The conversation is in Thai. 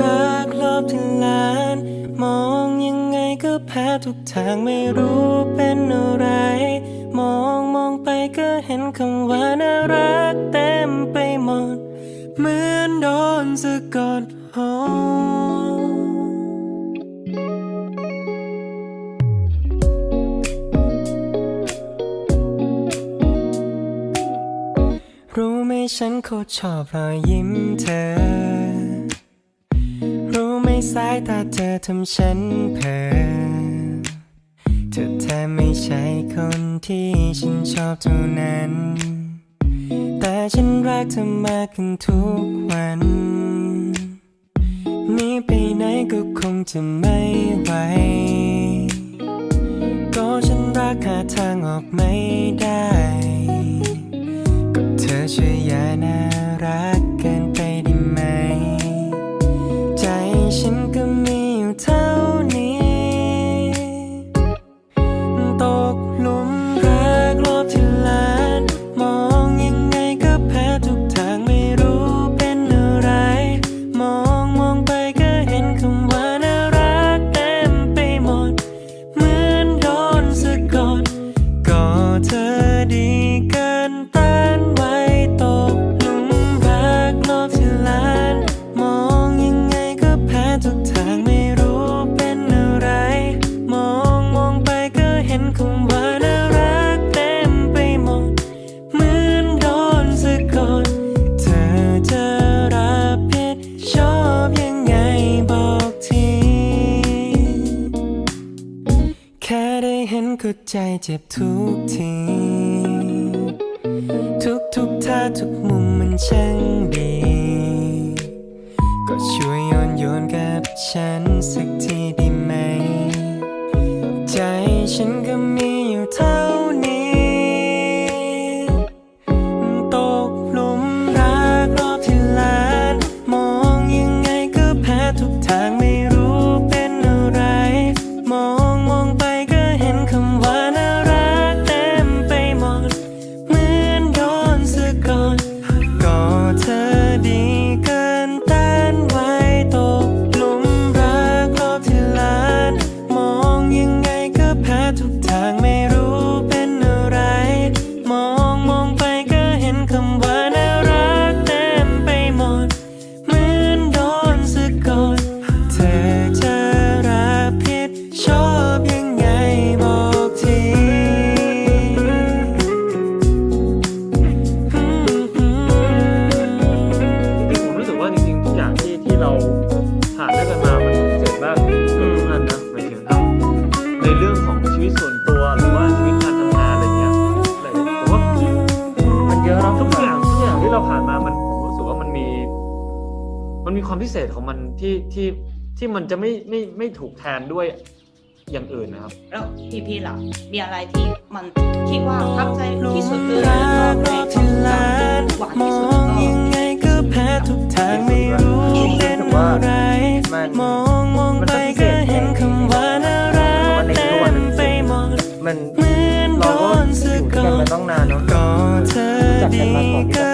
รักรอบที่ล้าน มองยังไงก็แพ้ทุกทางไม่รู้เป็นอะไร มองมองไปก็เห็นคำว่าน่ารักเต็มไปหมด เหมือนโดนสะกดหอรู้ไหมฉันโคตรชอบรอยยิ้มเธอายตาเธอทำฉันเพ้อเธอแทบไม่ใช่คนที่ฉันชอบเท่านั้น แต่ฉันรักเธอมากขึ้นทุกวันนีไปไหนก็คงจะไม่ไหวก็ฉันรักหาทางออกไม่ได้ ก็เธอช่วยอย่าน่ารัก ก็ใจเจ็บทุกที ทุกทุกท่าทุกมุมมันช่างดี ก็ช่วยโยนโยนกับฉันสักทีได้ไหม ใจฉันก็มี ทุกทาง มีความพิเศษของมันที่ที่ที่มันจะไม่ไม่ไม่ถูกแทนด้วยอย่างอื่นนะครับ แล้วพี่พี่ล่ะ มีอะไรที่มันคิดว่าทับใจที่สุดเลยรอบที่ล้านมองยังไงก็แพ้ทุกทางไม่รู้เป็นอะไรมองมองไปก็เห็นคำว่าน่ารักเต็มไปหมดมันเหมือนโดนสะกดก็เธอดีก็